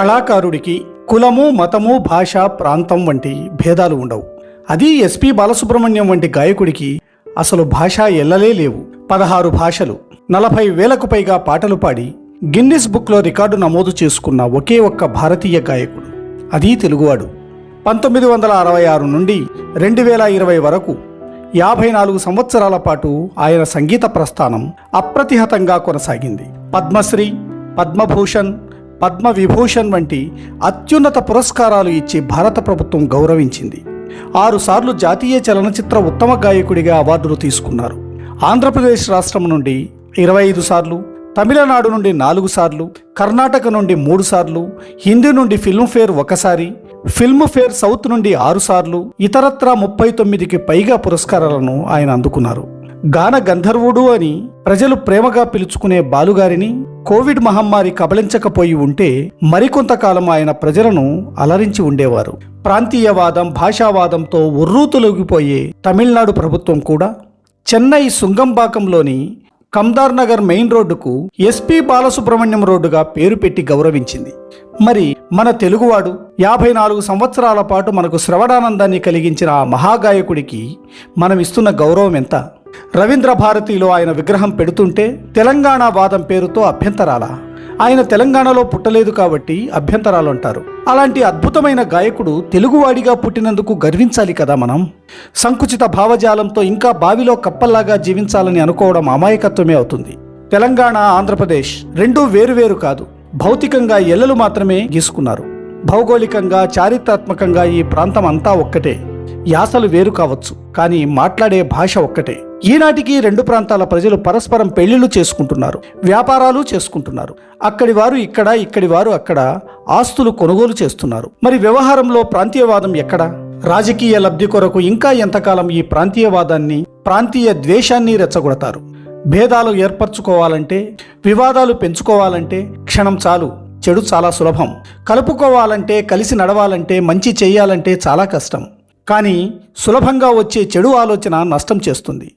కళాకారుడికి కులము మతము భాష ప్రాంతం వంటి భేదాలు ఉండవు. అది ఎస్పి బాలసుబ్రహ్మణ్యం వంటి గాయకుడికి అసలు భాష ఎల్లలే లేవు. పదహారు భాషలు నలభై వేలకు పైగా పాటలు పాడి గిన్నిస్ బుక్లో రికార్డు నమోదు చేసుకున్న ఒకే ఒక్క భారతీయ గాయకుడు. అది తెలుగువాడు. పంతొమ్మిది వందల అరవై ఆరు నుండి రెండు వేల ఇరవై వరకు యాభై నాలుగు సంవత్సరాల పాటు ఆయన సంగీత ప్రస్థానం అప్రతిహతంగా కొనసాగింది. పద్మశ్రీ పద్మభూషణ్ పద్మవిభూషణ్ వంటి అత్యున్నత పురస్కారాలు ఇచ్చి భారత ప్రభుత్వం గౌరవించింది. ఆరుసార్లు జాతీయ చలనచిత్ర ఉత్తమ గాయకుడిగా అవార్డులు తీసుకున్నారు. ఆంధ్రప్రదేశ్ రాష్ట్రం నుండి ఇరవై ఐదు సార్లు తమిళనాడు నుండి నాలుగు సార్లు కర్ణాటక నుండి మూడు సార్లు హిందీ నుండి ఫిల్మ్ఫేర్ ఒకసారి ఫిల్మ్ఫేర్ సౌత్ నుండి ఆరు సార్లు ఇతరత్రా ముప్పై తొమ్మిదికి పైగా పురస్కారాలను ఆయన అందుకున్నారు. గాన గంధర్వుడు అని ప్రజలు ప్రేమగా పిలుచుకునే బాలుగారిని కోవిడ్ మహమ్మారి కబలించకపోయి ఉంటే మరికొంతకాలం ఆయన ప్రజలను అలరించి ఉండేవారు. ప్రాంతీయవాదం భాషావాదంతో ఉర్రూతులొగిపోయే తమిళనాడు ప్రభుత్వం కూడా చెన్నై సుంగంబాకంలోని కమ్దార్ నగర్ మెయిన్ రోడ్డుకు ఎస్పి బాలసుబ్రహ్మణ్యం రోడ్డుగా పేరు పెట్టి గౌరవించింది. మరి మన తెలుగువాడు యాభై నాలుగు సంవత్సరాల పాటు మనకు శ్రవణానందాన్ని కలిగించిన ఆ మహాగాయకుడికి మనం ఇస్తున్న గౌరవం ఎంత? రవీంద్ర భారతిలో ఆయన విగ్రహం పెడుతుంటే తెలంగాణ వాదం పేరుతో అభ్యంతరాల. ఆయన తెలంగాణలో పుట్టలేదు కాబట్టి అభ్యంతరాలు అంటారు అలాంటి అద్భుతమైన గాయకుడు తెలుగువాడిగా పుట్టినందుకు గర్వించాలి కదా మనం. సంకుచిత భావజాలంతో ఇంకా బావిలో కప్పల్లాగా జీవించాలని అనుకోవడం అమాయకత్వమే అవుతుంది. తెలంగాణ ఆంధ్రప్రదేశ్ రెండూ వేరువేరు కాదు. భౌతికంగా ఎల్లలు మాత్రమే గీసుకున్నారు. భౌగోళికంగా చారిత్రాత్మకంగా ఈ ప్రాంతం అంతా ఒక్కటే. యాసలు వేరు కావచ్చు కానీ మాట్లాడే భాష ఒక్కటే. ఈనాటికి రెండు ప్రాంతాల ప్రజలు పరస్పరం పెళ్ళిళ్ళు చేసుకుంటున్నారు వ్యాపారాలు చేసుకుంటున్నారు. అక్కడి వారు ఇక్కడ ఇక్కడి వారు అక్కడ ఆస్తులు కొనుగోలు చేస్తున్నారు. మరి వ్యవహారంలో ప్రాంతీయవాదం ఎక్కడ? రాజకీయ లబ్ధి కొరకు ఇంకా ఎంతకాలం ఈ ప్రాంతీయవాదాన్ని ప్రాంతీయ ద్వేషాన్ని రెచ్చగొడతారు? భేదాలు ఏర్పరచుకోవాలంటే వివాదాలు పెంచుకోవాలంటే క్షణం చాలు చెడు చాలా సులభం. కలుపుకోవాలంటే కలిసి నడవాలంటే మంచి చేయాలంటే చాలా కష్టం. కానీ సులభంగా వచ్చే చెడు ఆలోచన నష్టం చేస్తుంది.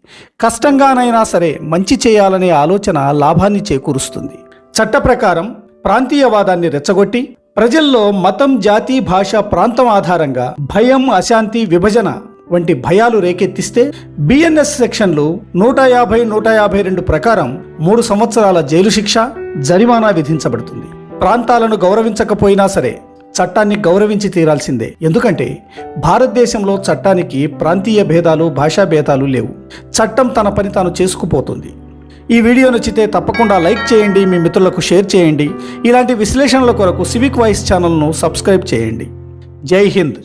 కష్టంగానైనా సరే మంచి చేయాలనే ఆలోచన లాభాన్ని చేకూరుస్తుంది. చట్ట ప్రకారం ప్రాంతీయవాదాన్ని రెచ్చగొట్టి ప్రజల్లో మతం జాతి భాష ప్రాంతం ఆధారంగా భయం అశాంతి విభజన వంటి భయాలు రేకెత్తిస్తే బిఎన్ఎస్ సెక్షన్లు నూట యాభై నూట యాభై రెండు ప్రకారం మూడు సంవత్సరాల జైలు శిక్ష జరిమానా విధించబడుతుంది. ప్రాంతాలను గౌరవించకపోయినా సరే చట్టాన్ని గౌరవించి తీరాల్సిందే. ఎందుకంటే భారతదేశంలో చట్టానికి ప్రాంతీయ భేదాలు భాషా భేదాలు లేవు. చట్టం తన పని తాను చేసుకుపోతుంది. ఈ వీడియో నచ్చితే తప్పకుండా లైక్ చేయండి మీ మిత్రులకు షేర్ చేయండి. ఇలాంటి విశ్లేషణల కొరకు సివిక్ వాయిస్ ఛానల్ను సబ్స్క్రైబ్ చేయండి. జై హింద్.